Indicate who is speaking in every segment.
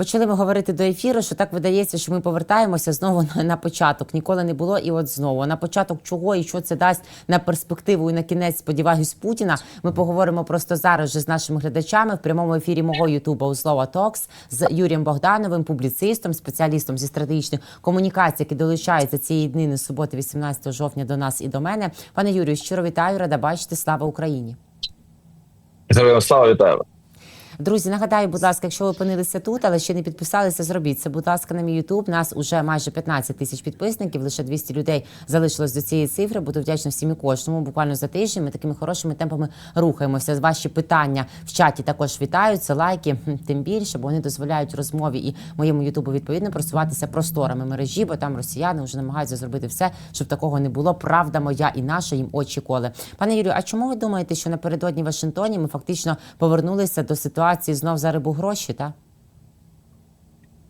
Speaker 1: Почали ми говорити до ефіру, що так видається, що ми повертаємося знову на, на початок. Ніколи не було, і от знову на початок чого і що це дасть на перспективу і на кінець, сподіваюсь, Путіна. Ми поговоримо просто зараз же з нашими глядачами в прямому ефірі мого Ютуба у Слова Токс з Юрієм Богдановим, публіцистом, спеціалістом зі стратегічних комунікацій, який долучається цієї днини суботи, 18 жовтня, до нас і до мене. Пане Юрію, щиро вітаю, рада бачити. Слава Україні.
Speaker 2: Героям слава вітаю.
Speaker 1: Друзі, нагадаю, будь ласка, якщо ви опинилися тут, але ще не підписалися, зробіть це. Будь ласка, на мій Ютуб. Нас уже майже 15 тисяч підписників. Лише 200 людей залишилось до цієї цифри. Буду вдячна всім і кожному. Буквально за тиждень ми такими хорошими темпами рухаємося. Ваші питання в чаті також вітаються. Лайки тим більше, бо вони дозволяють розмові і моєму Ютубу відповідно просуватися просторами мережі, бо там росіяни вже намагаються зробити все, щоб такого не було. Правда моя і наша їм очі коли. Пане Юрію, а чому ви думаєте, що напередодні в Вашингтоні ми фактично повернулися до ситуації знов за рибу гроші? Та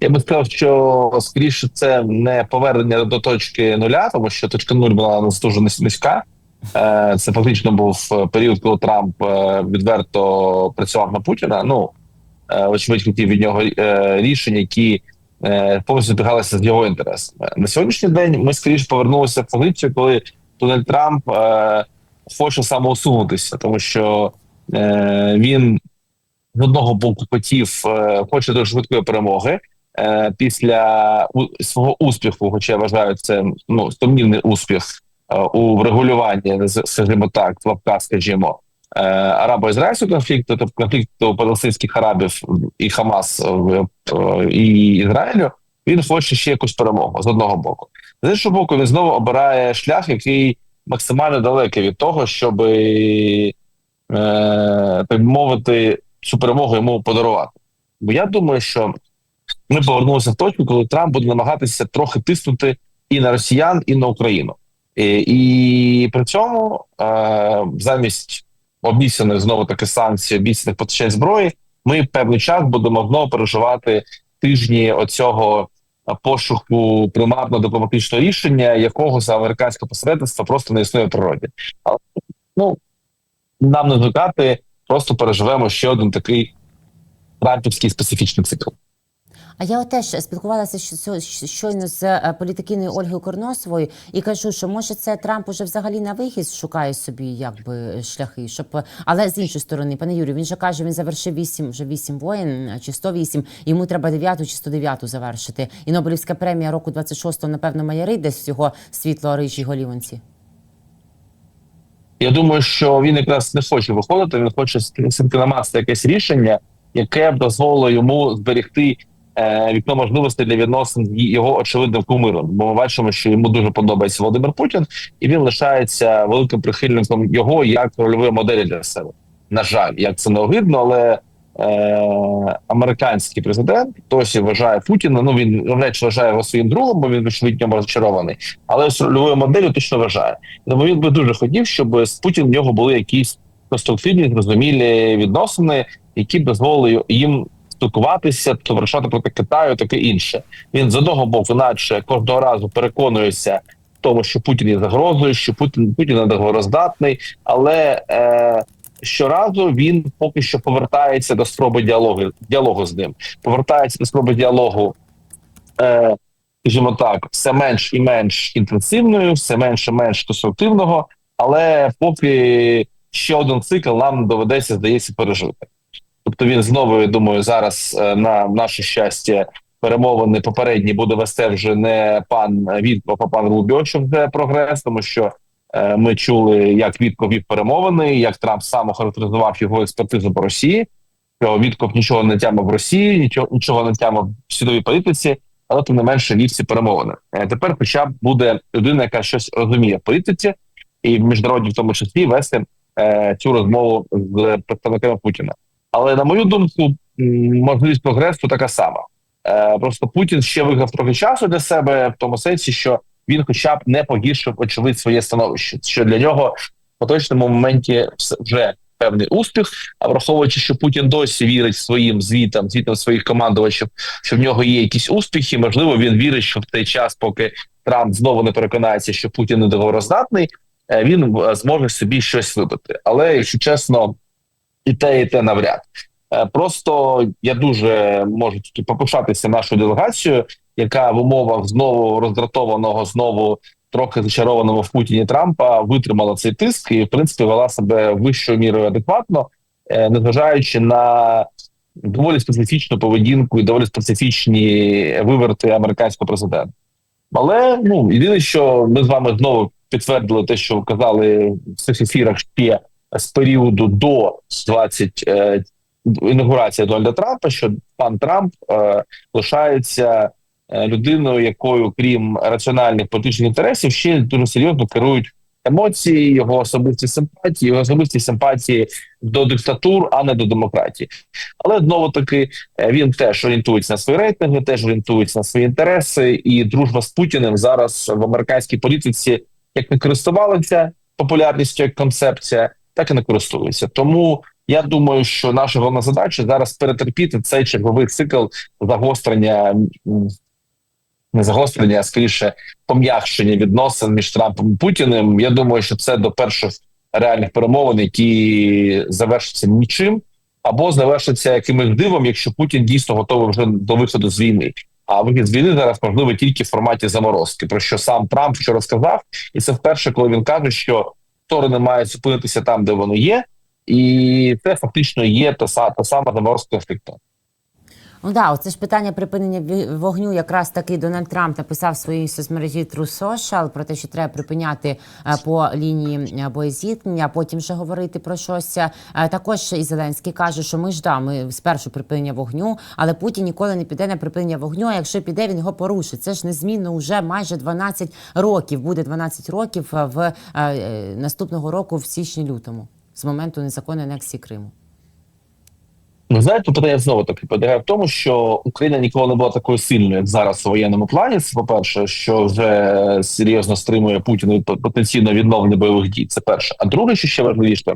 Speaker 2: Я би сказав, що скоріше це не повернення до точки нуля, тому що точка нуль була нас дуже низька. Е, Це фактично був е, період, коли Трамп е, відверто працював на Путіна. Ну очевидь, хотів від нього рішень, які повністю збігалися з його інтересами. На сьогоднішній день ми скоріше повернулися в позицію, коли Дональд Трамп хоче самоусунутися, тому що він з одного боку хотів, е, хоче дуже швидкої перемоги. Е, Після свого успіху, хоча я вважаю, це ну сумнівний успіх е, у врегулюванні, скажімо так, в лапках, скажімо, арабо-ізраїльського конфлікту, тобто конфлікту палестинських арабів і Хамас і Ізраїлю. Він хоче ще якусь перемогу з одного боку. З іншого боку, він знову обирає шлях, який максимально далекий від того, щоб, так мовити, цю перемогу йому подарувати. Бо я думаю, що ми повернулися в точку, коли Трамп буде намагатися трохи тиснути і на росіян, і на Україну. І, і при цьому е, замість обіцяних знову таки санкцій, обіцяних постачань зброї, ми певний час будемо знову переживати тижні оцього е, пошуку примарного дипломатичного рішення, якого за американське посередництво просто не існує в природі. Але ну нам не звикати, просто переживемо ще один такий трампівський специфічний цикл.
Speaker 1: А я теж спілкувалася щойно з е, політикиною Ольгою Корносовою і кажу, що може це Трамп уже взагалі на вихід шукає собі якби шляхи, щоб але з іншої сторони, пане Юрію, він же каже, він завершив 8, вже 8 воєн чи 108, йому треба 9 чи 109 завершити. І Нобелівська премія року 26-го, напевно, має маярить десь всього світло рижі голівонці.
Speaker 2: Я думаю, що він якраз не хоче виходити. Він хоче намацати якесь рішення, яке б дозволило йому зберегти е, вікно можливостей для відносин його очевидним кумиром. Бо ми бачимо, що йому дуже подобається Володимир Путін, і він лишається великим прихильником його як рольової моделі для себе. На жаль, як це не огидно, але американський президент досі вважає Путіна. Ну він навряд чи вважає його своїм другом, бо він очевидно в ньому розчарований. Але з рольовою моделлю точно вважає. Тому він би дуже хотів, щоб з Путіним в нього були якісь конструктивні, зрозумілі відносини, які б дозволили їм спілкуватися, товаришати проти Китаю, таке інше. Він з одного боку, наче кожного разу переконується в тому, що Путін є загрозою, що Путін Путін недогороздатний, але е, щоразу він поки що повертається до спроби діалогу діалогу з ним, повертається до спроби діалогу. Е, скажімо так, все менш і менш інтенсивною, все менш і менш конструктивного, але поки ще один цикл нам доведеться, здається, пережити. Тобто він знову, я думаю, зараз е, на наше щастя перемовини попередні буде вести вже не пан Вітков, а пан Рубіо, що прогрес, тому що ми чули, як Вітков вів перемовини, як Трамп сам охарактеризував його експертизу по Росії. Що Вітков нічого не тямив в Росії, нічого нічого не тямив в світовій політиці, але тим не менше вів ці перемовини. Е, Тепер, хоча б буде людина, яка щось розуміє в політиці, і в міжнародній в тому числі вести е, цю розмову з представниками Путіна. Але на мою думку, можливість прогресу така сама. Е, просто Путін ще виграв трохи часу для себе в тому сенсі, що він, хоча б не погіршив очевидь своє становище, що для нього в поточному моменті вже певний успіх. А враховуючи, що Путін досі вірить своїм звітам, звітам своїх командувачів, що в нього є якісь успіхи. Можливо, він вірить, що в той час, поки Трамп знову не переконається, що Путін недоговороздатний, е, він е, зможе собі щось вибити. Але якщо чесно, і те, і те навряд. Е, Просто я дуже можу тільки попишатися нашою делегацією, яка в умовах знову роздратованого, знову трохи зачарованого в Путіні Трампа витримала цей тиск і в принципі вела себе вищою мірою адекватно, е, незважаючи на доволі специфічну поведінку і доволі специфічні виверти американського президента. Але ну єдине, що ми з вами знову підтвердили те, що казали в цих ефірах ще з періоду до 20 е, інаугурації Дональда Трампа, що пан Трамп е, лишається людиною, якою, крім раціональних політичних інтересів, ще дуже серйозно керують емоції, його особисті симпатії, його особисті симпатії до диктатур, а не до демократії. Але знову таки е, він теж орієнтується на свої рейтинги, теж орієнтується на свої інтереси, і дружба з Путіним зараз в американській політиці як не користувалася популярністю як концепція, так і не користується. Тому я думаю, що наша головна задача зараз перетерпіти цей черговий цикл загострення, не загострення, а скоріше пом'якшення відносин між Трампом і Путіним. Я думаю, що це до перших реальних перемовин, які завершаться нічим, або завершаться якимось дивом, якщо Путін дійсно готовий вже до виходу з війни. А вихід з війни зараз можливий тільки в форматі заморозки, про що сам Трамп вчора сказав, і це вперше, коли він каже, що сторони мають зупинитися там, де вони є, і це фактично є та, та сама заморозка конфлікту.
Speaker 1: Ну да, оце ж питання припинення вогню. Якраз таки Дональд Трамп написав в своїй соцмережі True Social про те, що треба припиняти е, по лінії е, боєзіткнення, потім вже говорити про щось. Е, Також і Зеленський каже, що ми ж да, ми спершу припинення вогню, але Путін ніколи не піде на припинення вогню. А якщо піде, він його порушить. Це ж незмінно вже майже 12 років. Буде 12 років в наступного року в січні-лютому з моменту незаконної анексії Криму.
Speaker 2: Ну, знаєте, питання знову таки полягає в тому, що Україна ніколи не була такою сильною, як зараз у воєнному плані. Це по-перше, що вже серйозно стримує Путіна від потенційно відновлення бойових дій. Це перше. А друге, що ще важливіше,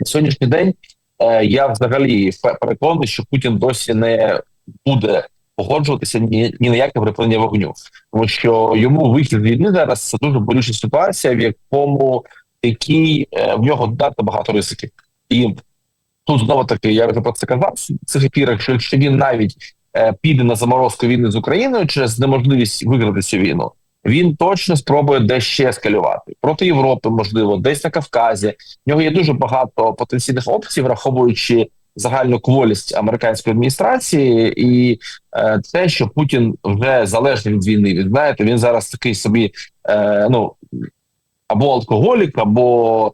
Speaker 2: на сьогоднішній день е, я взагалі переконаний, що Путін досі не буде погоджуватися ні, ні на яке припинення вогню, тому що йому вихід війни зараз це дуже болюча ситуація, в якому якій е, в нього дати багато ризиків і. Тут знову таки, я вже про це казав в цих ефірах, що якщо він навіть е, піде на заморозку війни з Україною через неможливість виграти цю війну, він точно спробує десь ще ескалювати проти Європи, можливо, десь на Кавказі. В нього є дуже багато потенційних опцій, враховуючи загальну кволість американської адміністрації, і е, те, що Путін вже залежний від війни. Він знаєте, він зараз такий собі е, ну або алкоголік, або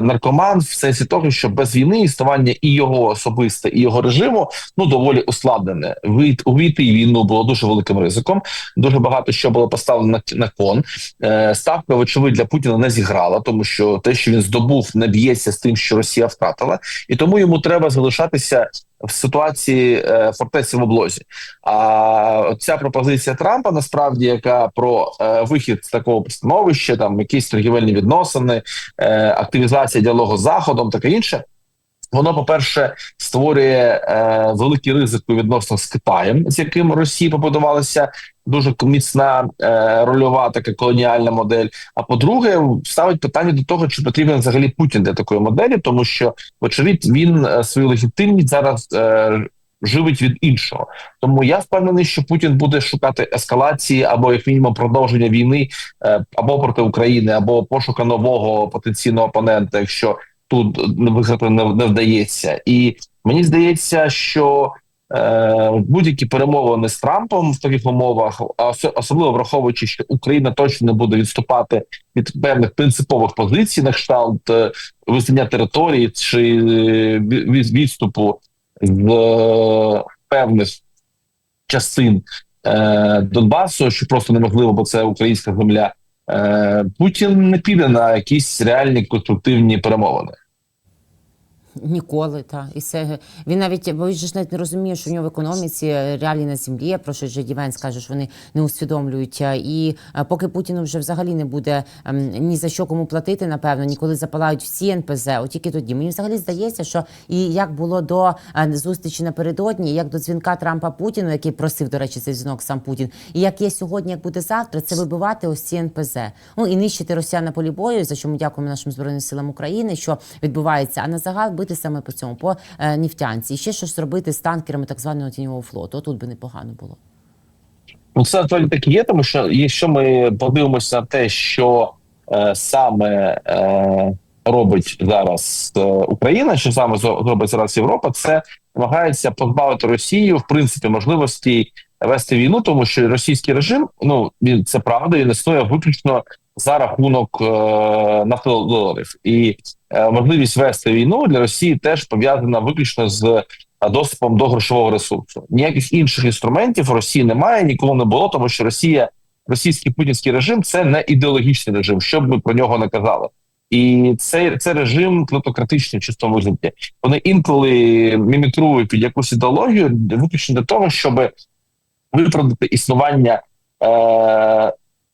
Speaker 2: наркоман в сенсі того, що без війни існування і його особисте, і його режиму ну доволі ускладнене. Вийти увійти війну було дуже великим ризиком. Дуже багато що було поставлено на кон. Е, ставка, вочевидь, для Путіна не зіграла, тому що те, що він здобув, не б'ється з тим, що Росія втратила, і тому йому треба залишатися. В ситуації е, фортеці в облозі, а ця пропозиція Трампа насправді, яка про е, вихід з такого становища, там якісь торгівельні відносини, е, активізація діалогу з заходом, таке інше. Воно, по-перше, створює е, великий ризик у відносно з Китаєм, з яким Росії побудувалася дуже міцна е, рольова така колоніальна модель. А по-друге, ставить питання до того, чи потрібен взагалі Путін для такої моделі, тому що, вочевидь, він е, свою легітимність зараз е, живить від іншого. Тому я впевнений, що Путін буде шукати ескалації або як мінімум продовження війни е, або проти України, або пошука нового потенційного опонента, якщо тут виграти не, не вдається. І мені здається, що е, будь-які перемовини з Трампом в таких умовах, особливо враховуючи, що Україна точно не буде відступати від певних принципових позицій на кшталт е, визнання території чи е, ві- відступу з е, певних частин е, Донбасу, що просто неможливо, бо це українська земля. Е, Путін не піде на якісь реальні конструктивні перемовини.
Speaker 1: Ніколи, так. І це він навіть бо він ж навіть не розуміє, що в нього в економіці е, реалії на землі, про що Джеді Венс каже, що вони не усвідомлюють. І е, поки Путіну вже взагалі не буде ем, ні за що кому платити, напевно, ніколи запалають всі НПЗ, от тільки тоді. Мені взагалі здається, що і як було до е, зустрічі напередодні, як до дзвінка Трампа Путіну, який просив, до речі, цей дзвінок сам Путін, і як є сьогодні, як буде завтра, це вибивати ось ці НПЗ. Ну і нищити росіян на полі бою, за що ми дякуємо нашим збройним силам України, що відбувається. А на загал робити саме по цьому, по е, нефтянці, і ще щось робити з танкерами так званого тіньового флоту. Тут би непогано було.
Speaker 2: Ну, це насправді так є, тому що якщо ми подивимося на те, що е, саме е, робить зараз е, Україна, що саме зо- робить зараз Європа, це намагається позбавити Росію в принципі можливості вести війну, тому що російський режим, ну він це правда, він існує виключно за рахунок е, нафтодоларів. і можливість вести війну для Росії теж пов'язана виключно з е, доступом до грошового ресурсу. Ніяких інших інструментів Росії немає, ніколи не було, тому що Росія, російський путінський режим це не ідеологічний режим, що б ми про нього не казали. І це, це режим плутократичний в чистому вигляді. Вони інколи мімікрують під якусь ідеологію, виключно для того, щоб виправдати існування е,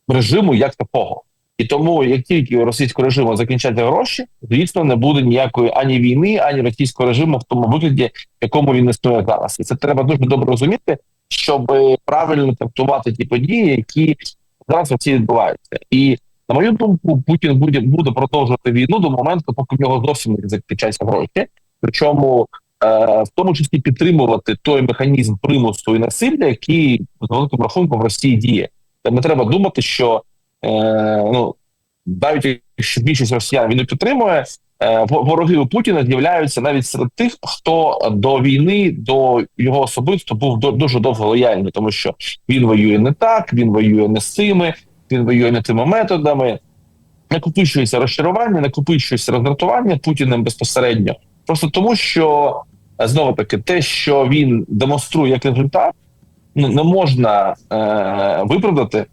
Speaker 2: режиму як такого. І тому, як тільки у російського режиму закінчаться гроші, звісно, не буде ніякої ані війни, ані російського режиму в тому вигляді, якому він існує зараз. І це треба дуже добре розуміти, щоб правильно трактувати ті події, які зараз в Росії відбуваються. І на мою думку, Путін буде буде продовжувати війну до моменту, поки в нього зовсім не закінчаться гроші. Причому е, в тому числі підтримувати той механізм примусу і насилля, який з великим рахунком в Росії діє. Та не треба думати, що ну навіть якщо більшість росіян він не підтримує, е, вороги у Путіна з'являються навіть серед тих, хто до війни, до його особисто був дуже довго лояльний, тому що він воює не так, він воює не з цими, він воює не тими методами. Накопичується розчарування, накопичується роздратування Путіним безпосередньо. Просто тому, що е, знову таки те, що він демонструє як результат, ну не можна е, виправдати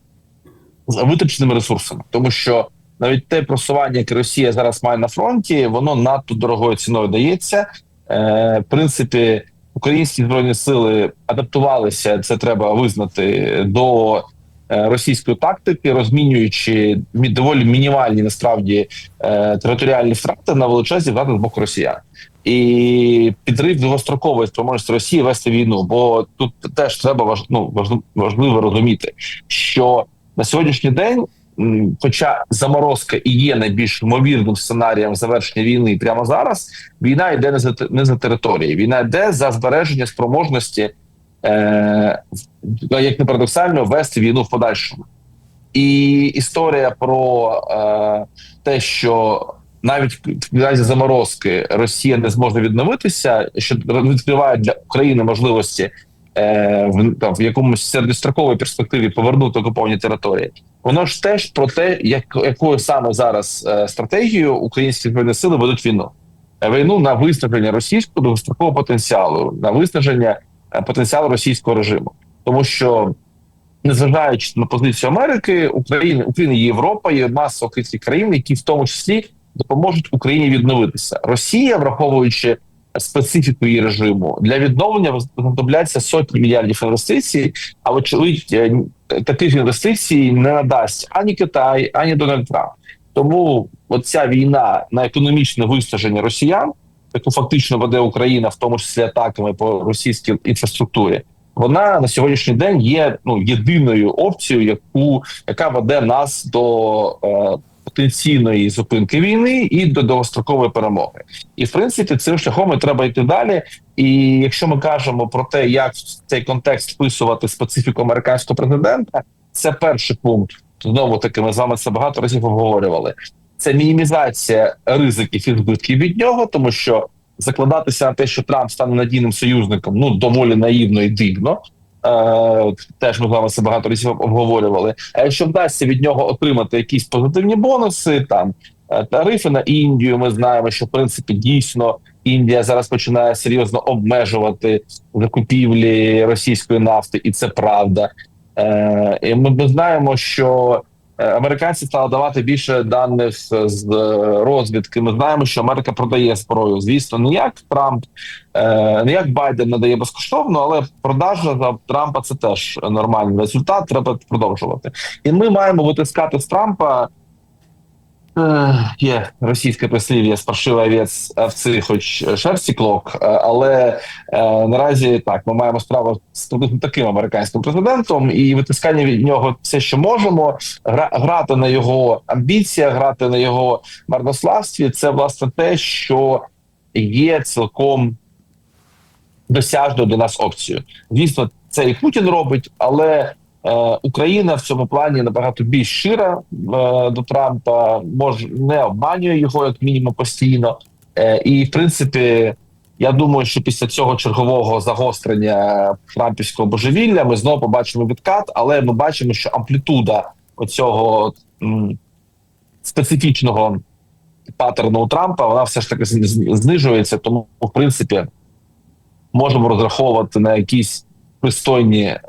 Speaker 2: з витраченими ресурсами, тому що навіть те просування, яке Росія зараз має на фронті, воно надто дорогою ціною дається. Е, в принципі, українські збройні сили адаптувалися, це треба визнати до е, російської тактики, розмінюючи доволі мінімальні насправді е, територіальні втрати на величезні втрати з боку росіян. І підрив довгострокової спроможності Росії вести війну, бо тут теж треба важ, ну, важливо, розуміти, що на сьогоднішній день, хоча заморозка і є найбільш ймовірним сценарієм завершення війни прямо зараз, війна йде не за не за території, війна йде за збереження спроможності, е, як не парадоксально, вести війну в подальшому. І історія про е, те, що навіть в разі заморозки Росія не зможе відновитися, що відкриває для України можливості в, там, в якомусь середньостроковій перспективі повернути окуповані території. Воно ж теж про те, як якою саме зараз е, стратегією українські збройні сили ведуть війну. Е, Війну на виснаження російського довгострокового потенціалу, на виснаження е, потенціалу російського режиму, тому що незважаючи на позицію Америки, Україна, Україна і Європа є маса українських країн, які в тому числі допоможуть Україні відновитися. Росія, враховуючи специфіку її режиму, для відновлення знадобляться сотні мільярдів інвестицій. А вочевидь, е, таких інвестицій не надасть ані Китай, ані Дональд Трамп. Тому оця війна на економічне виснаження росіян, яку фактично веде Україна, в тому числі атаками по російській інфраструктурі, вона на сьогоднішній день є ну єдиною опцією, яку яка веде нас до е, потенційної зупинки війни і до довгострокової перемоги. І в принципі цим шляхом і треба йти далі. І якщо ми кажемо про те, як цей контекст вписувати специфіку американського президента, це перший пункт. Знову таки, ми з вами це багато разів обговорювали. Це мінімізація ризиків і збитків від нього, тому що закладатися на те, що Трамп стане надійним союзником, ну доволі наївно і дивно. Е, теж ми з вами це багато разів обговорювали. А якщо вдасться від нього отримати якісь позитивні бонуси, там е, тарифи на Індію, ми знаємо, що в принципі дійсно Індія зараз починає серйозно обмежувати закупівлі російської нафти, і це правда. Е, і ми, знаємо, що е, американці стали давати більше даних з е, розвідки. Ми знаємо, що Америка продає зброю. Звісно, не як Трамп, е, не як Байден надає безкоштовно, але продажа за Трампа це теж нормальний результат. Треба продовжувати. І ми маємо витискати з Трампа. Е, Є російське прислів'я спаршивий овець овці, хоч шерсті клок, е, але е, наразі так ми маємо справу з таким американським президентом, і витискання від нього все, що можемо, гра, грати на його амбіціях, грати на його марнославстві. Це власне те, що є цілком досяжною для нас опцією. Звісно, це і Путін робить, але е, Україна в цьому плані набагато більш щира е, до Трампа, може не обманює його як мінімум постійно. Е, і в принципі, я думаю, що після цього чергового загострення трампівського божевілля ми знову побачимо відкат, але ми бачимо, що амплітуда оцього специфічного паттерну у Трампа вона все ж таки зни- зни- знижується. Тому, в принципі, можемо розраховувати на якісь пристойні е,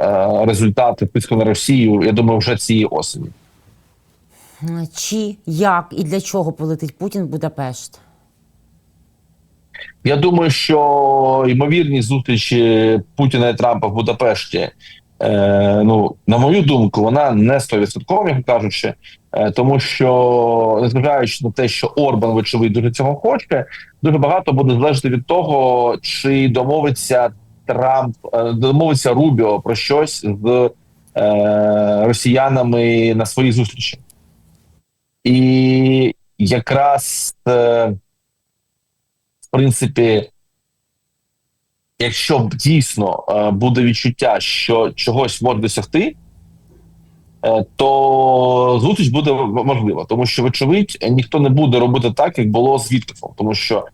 Speaker 2: результати тиску на Росію. Я думаю, вже цієї осені.
Speaker 1: Чи як і для чого полетить Путін в Будапешт?
Speaker 2: Я думаю, що ймовірність зустрічі Путіна і Трампа в Будапешті. Е, ну, на мою думку, вона не стовідсоткова, як кажучи, е, тому що незважаючи на те, що Орбан, вочевидь, дуже цього хоче, дуже багато буде залежати від того, чи домовиться Трамп, е, домовиться Рубіо про щось з е, росіянами на своїй зустрічі. І якраз е, в принципі, якщо дійсно е, буде відчуття, що чогось може досягти, е, то зустріч буде можлива, тому що, вочевидь, ніхто не буде робити так, як було з Віткофом. Тому що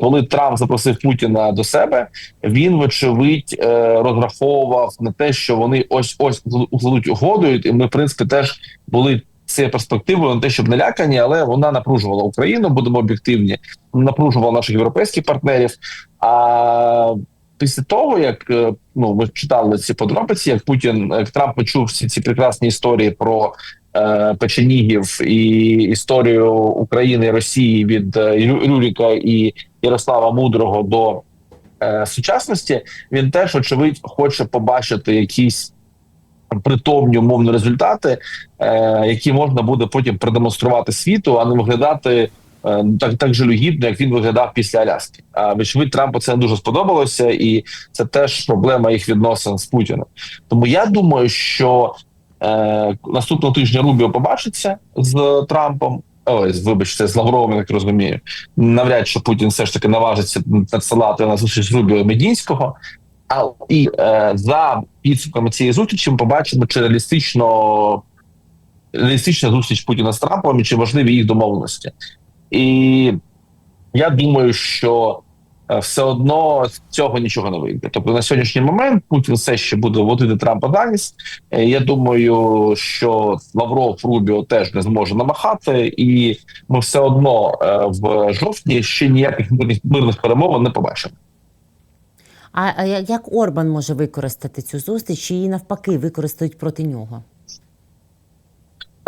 Speaker 2: коли Трамп запросив Путіна до себе, він, вочевидь, е, розраховував на те, що вони ось ось укладуть угодою, і ми, в принципі, теж були цією перспективою на те, щоб не лякані, але вона напружувала Україну, будемо об'єктивні, напружувала наших європейських партнерів. А після того, як е, ну ми читали ці подробиці, як Путін як Трамп почув всі ці прекрасні історії про е, печенігів і історію України і Росії від е, Рюріка і Ярослава Мудрого до е, сучасності, він теж очевидь хоче побачити якісь притомні умовні результати, е, які можна буде потім продемонструвати світу, а не виглядати е, так, так жалюгідно, як він виглядав після Аляски. А вочевидь, Трампу це не дуже сподобалося, і це теж проблема їх відносин з Путіним. Тому я думаю, що е, наступного тижня Рубіо побачиться з Трампом. Ой, вибачте, з Лавровим, як розумію. Навряд чи Путін все ж таки наважиться надсилати на зустріч з Рубіо Медінського. А і е, за підсумками цієї зустрічі ми побачимо, чи реалістично реалістична зустріч Путіна з Трампом, і чи можливі їх домовленості. І я думаю, що все одно з цього нічого не вийде. Тобто на сьогоднішній момент Путін все ще буде водити Трампа за. Е, Я думаю, що Лавров Рубіо теж не зможе намахати, і ми все одно е, в жовтні ще ніяких мирних, перемовин не побачимо.
Speaker 1: А, а як Орбан може використати цю зустріч, чи її навпаки використають проти нього?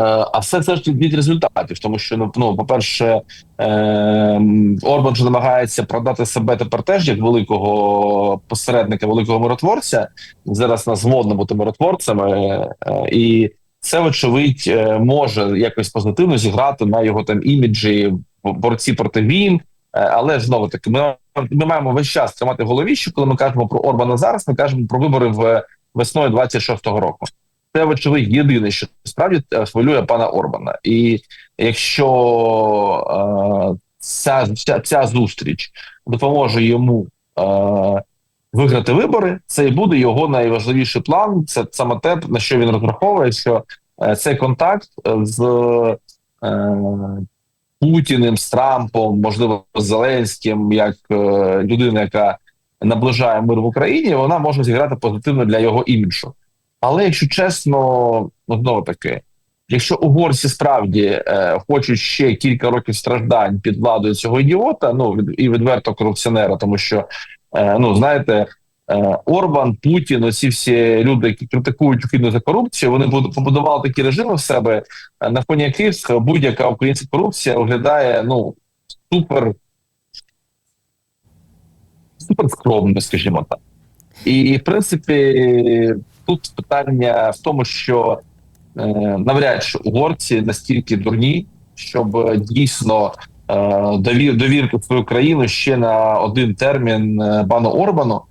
Speaker 2: Е, А все це ж від результатів, тому що ну, ну по-перше, е, Орбан же намагається продати себе тепер теж як великого посередника, великого миротворця. Зараз нас модно бути миротворцями, е, і це, вочевидь, може якось позитивно зіграти на його там іміджі борці проти війн. Але знову таки, ми, ми маємо весь час тримати голові, що коли ми кажемо про Орбана зараз, ми кажемо про вибори в весною 26-го року. Це вочевидь єдине, що справді е, хвилює пана Орбана. І якщо е, ця, ця, ця зустріч допоможе йому е, виграти вибори, це і буде його найважливіший план. Це саме те, на що він розраховує, що е, цей контакт з е, Путіним, з Трампом, можливо, з Зеленським, як е, людина, яка наближає мир в Україні, вона може зіграти позитивно для його іміджу. Але якщо чесно, знову таки, якщо угорці справді е, хочуть ще кілька років страждань під владою цього ідіота, ну і відверто корупціонера, тому що е, ну знаєте, е, Орбан, Путін, оці всі люди, які критикують Україну за корупцію, вони побудували такі режими в себе, е, на фоні яких будь-яка українська корупція виглядає ну супер супер скромно, скажімо так. І, в принципі, тут питання в тому, що е, навряд чи угорці настільки дурні, щоб дійсно е, довір, довірити свою країну ще на один термін е, пану Орбану,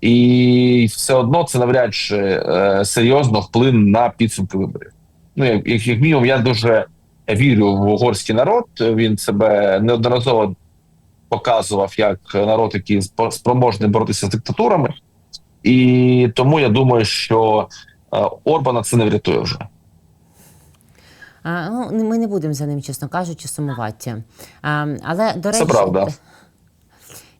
Speaker 2: і все одно це навряд чи е, серйозно вплине на підсумки виборів. Ну, як, як, мінімум, я дуже вірю в угорський народ. Він себе неодноразово показував як народ, який спроможний боротися з диктатурами, і тому я думаю, що е, Орбана це не врятує вже.
Speaker 1: А, ну, ми не будемо за ним, чесно кажучи, сумувати. А, але, до речі,
Speaker 2: Це правда.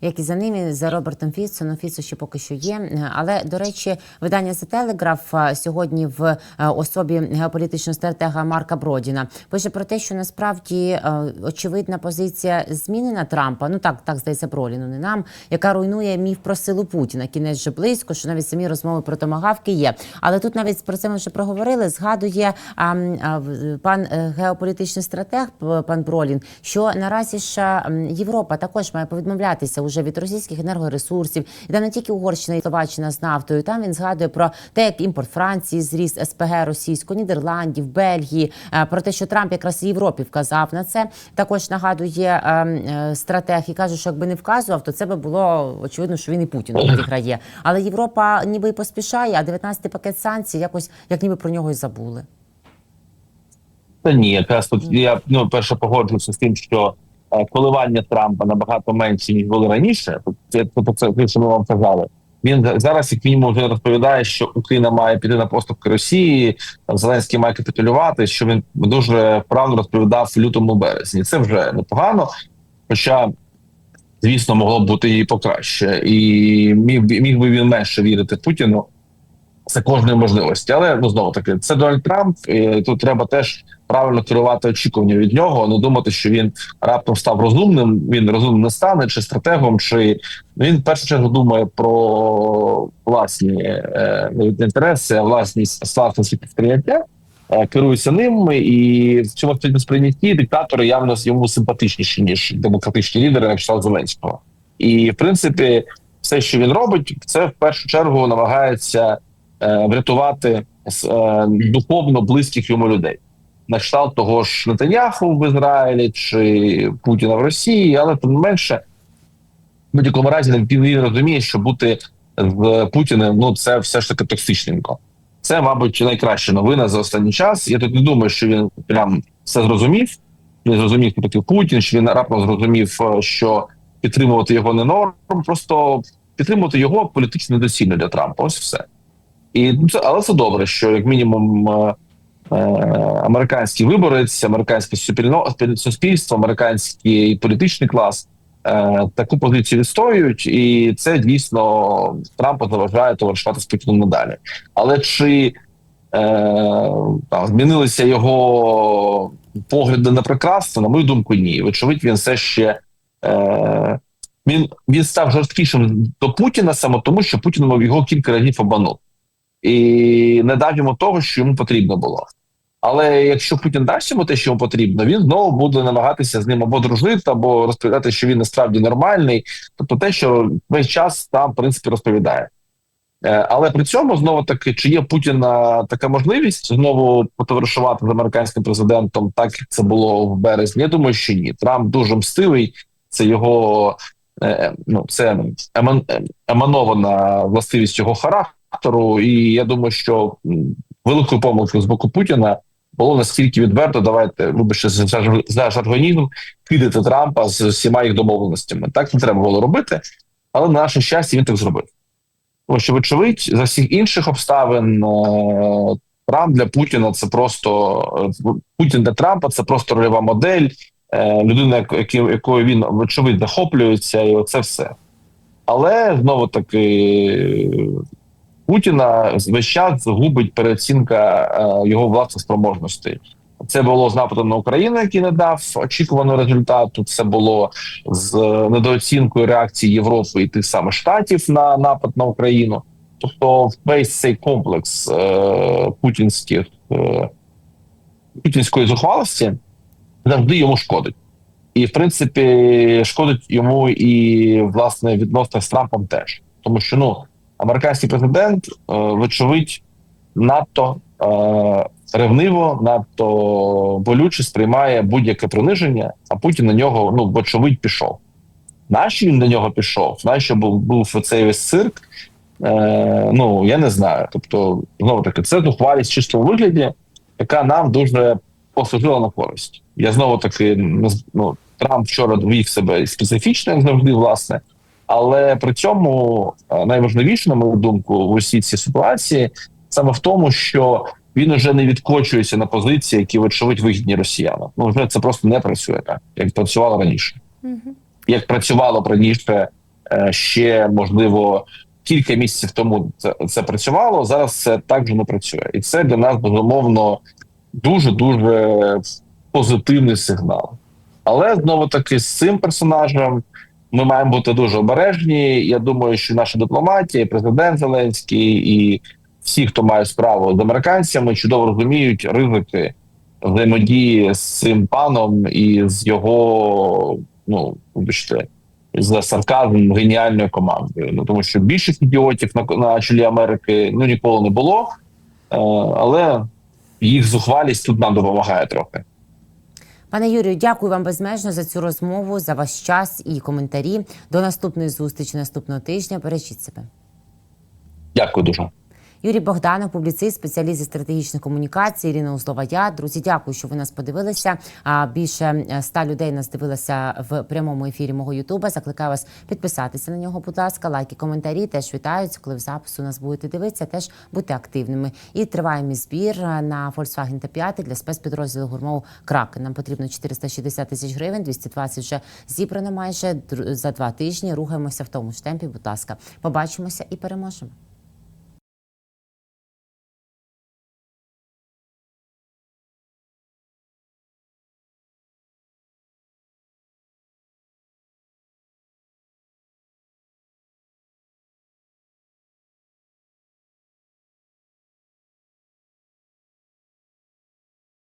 Speaker 1: Як і за ними, за Робертом Фіцо, ну Фіцо ще поки що є. Але до речі, видання The Telegraph а, сьогодні в е, особі геополітичного стратега Марка Бродіна пише про те, що насправді е, очевидна позиція змінена Трампа. Ну так, так здається, Броліну, не нам, яка руйнує міф про силу Путіна. Кінець вже близько, що навіть самі розмови про томагавки є. Але тут навіть про це ми вже проговорили. Згадує а, а, пан е, геополітичний стратег, пан Бролін, що наразі ж Європа також має повідмовлятися уже від російських енергоресурсів. І там не тільки Угорщина і Словаччина з нафтою. Там він згадує про те, як імпорт Франції зріс СПГ російського, Нідерландів, Бельгії, е, про те, що Трамп якраз і Європі вказав на це. Також нагадує е, е, стратег і каже, що якби не вказував, то це би було очевидно, що він і Путіну відіграє. Але Європа ніби і поспішає, а 19-й пакет санкцій якось як ніби про нього і забули.
Speaker 2: Та ні, якраз тут я ну перше погоджуюся з тим, що коливання Трампа набагато менші ніж були раніше. Тобто це тобто це що ми вам казали. Він зараз, як мінімум, вже розповідає, що Україна має піти на поступки Росії, там Зеленський має капітулювати. Що він дуже правильно розповідав в лютому березні. Це вже непогано. Хоча, звісно, могло б бути і покраще, і міг, міг би він менше вірити Путіну. Це кожної можливості, але ну знову таки це Дональд Трамп. І тут треба теж правильно керувати очікування від нього, не думати, що він раптом став розумним. Він розумним не стане, чи стратегом, чи ну, він в першу чергу думає про власні е, інтереси, власні власні підприяття, е, керується ними, і в цьому сприйнятті диктатори явно йому симпатичніші ніж демократичні лідери, як кшталт Зеленського. І в принципі, все, що він робить, це в першу чергу намагається е, врятувати е, духовно близьких йому людей. На кшталт того ж Нетаньяху в Ізраїлі чи Путіна в Росії, але тим не менше, в будь-якому разі він, розуміє, що бути з Путіним ну це все ж таки токсичненько. Це, мабуть, найкраща новина за останній час. Я тут не думаю, що він прям все зрозумів. Він зрозумів, хто такий Путін, що він раптом зрозумів, е, що підтримувати його не норм, просто підтримувати його політично недоцільно для Трампа. Ось все. І ну, це, але це добре, що як мінімум е, американський виборець, американське суспільство, американський політичний клас е, таку позицію відстоюють, і це дійсно Трампу заважає товаришувати з Путіном надалі. Але чи е, там, змінилися його погляди на прекрасне, на мою думку, ні. Вочевидь, він все ще. Е, він, він став жорсткішим до Путіна саме тому, що Путін мав його кілька разів обманув і не дав йому того, що йому потрібно було. Але якщо Путін дасть йому те, що йому потрібно, він знову буде намагатися з ним або дружити, або розповідати, що він насправді нормальний, тобто те, що весь час там в принципі розповідає. Е, Але при цьому знову таки, чи є Путіна така можливість знову потоваришувати з американським президентом, так як це було в березні? Я думаю, що ні. Трамп дуже мстивий. Це його е, ну це е, еманована властивість його характеру. І я думаю, що великою помилкою з боку Путіна було наскільки відверто. Давайте вибачте за жаргонізм, кидати Трампа з всіма їх домовленостями. Так не треба було робити, але на наше щастя він так зробив. Тому що, вочевидь, за всіх інших обставин е, Трамп для Путіна це просто е, Путін для Трампа це просто рольова модель, е, людина, якою він вочевидь захоплюється, і оце все. Але знову таки Путіна весь час губить переоцінка е, його власних спроможностей. Це було з нападом на Україну, який не дав очікуваного результату. Це було з е, недооцінкою реакції Європи і тих самих штатів на напад на Україну. Тобто, весь цей комплекс е, путінських е, путінської зухвалості завжди йому шкодить. І, в принципі, шкодить йому і власне відносно з Трампом теж, тому що ну американський президент, е, вочевидь, надто е, ревниво, надто болюче сприймає будь-яке приниження, а Путін на нього, ну, вочевидь, пішов. Нащо він на нього пішов? Нащо був був цей весь цирк? Е, ну я не знаю. Тобто, знову таки, це зухвалість в чистому вигляді, яка нам дуже послужила на користь. Я знову таки ну, Трамп вчора вів себе специфічно, як завжди, власне. Але при цьому е, найважливіше, на мою думку, в усій цій ситуації саме в тому, що він уже не відкочується на позиції, які вочевидь вигідні росіянам. Ну вже це просто не працює так, як працювало раніше. Як працювало раніше е, ще можливо кілька місяців тому це, це працювало. Зараз це так же не працює, і це для нас безумовно дуже дуже позитивний сигнал. Але знову таки з цим персонажем ми маємо бути дуже обережні. Я думаю, що наша дипломатія, президент Зеленський і всі, хто має справу з американцями, чудово розуміють ризики взаємодії з цим паном і з його, ну вибачте, з сарказмом геніальною командою. Ну тому що більших ідіотів на, на чолі Америки ну ніколи не було, е, але їх зухвалість тут нам допомагає трохи.
Speaker 1: Пане Юрію, дякую вам безмежно за цю розмову, за ваш час і коментарі. До наступної зустрічі наступного тижня. Бережіть себе.
Speaker 2: Дякую дуже.
Speaker 1: Юрій Богданов, публіцист, спеціаліст зі стратегічних комунікацій, Ірина Узлова. Я друзі, дякую, що ви нас подивилися. А більше ста людей нас дивилися в прямому ефірі мого Ютуба. Закликаю вас підписатися на нього. Будь ласка, лайки, коментарі теж вітаються. Коли в запису нас будете дивитися, теж будьте активними. І триває мій збір на Volkswagen Т5 для спецпідрозділу гурмов Кракен. Нам потрібно 460 тисяч гривень, 220 вже зібрано майже за два тижні. Рухаємося в тому ж темпі. Будь ласка, побачимося і переможемо.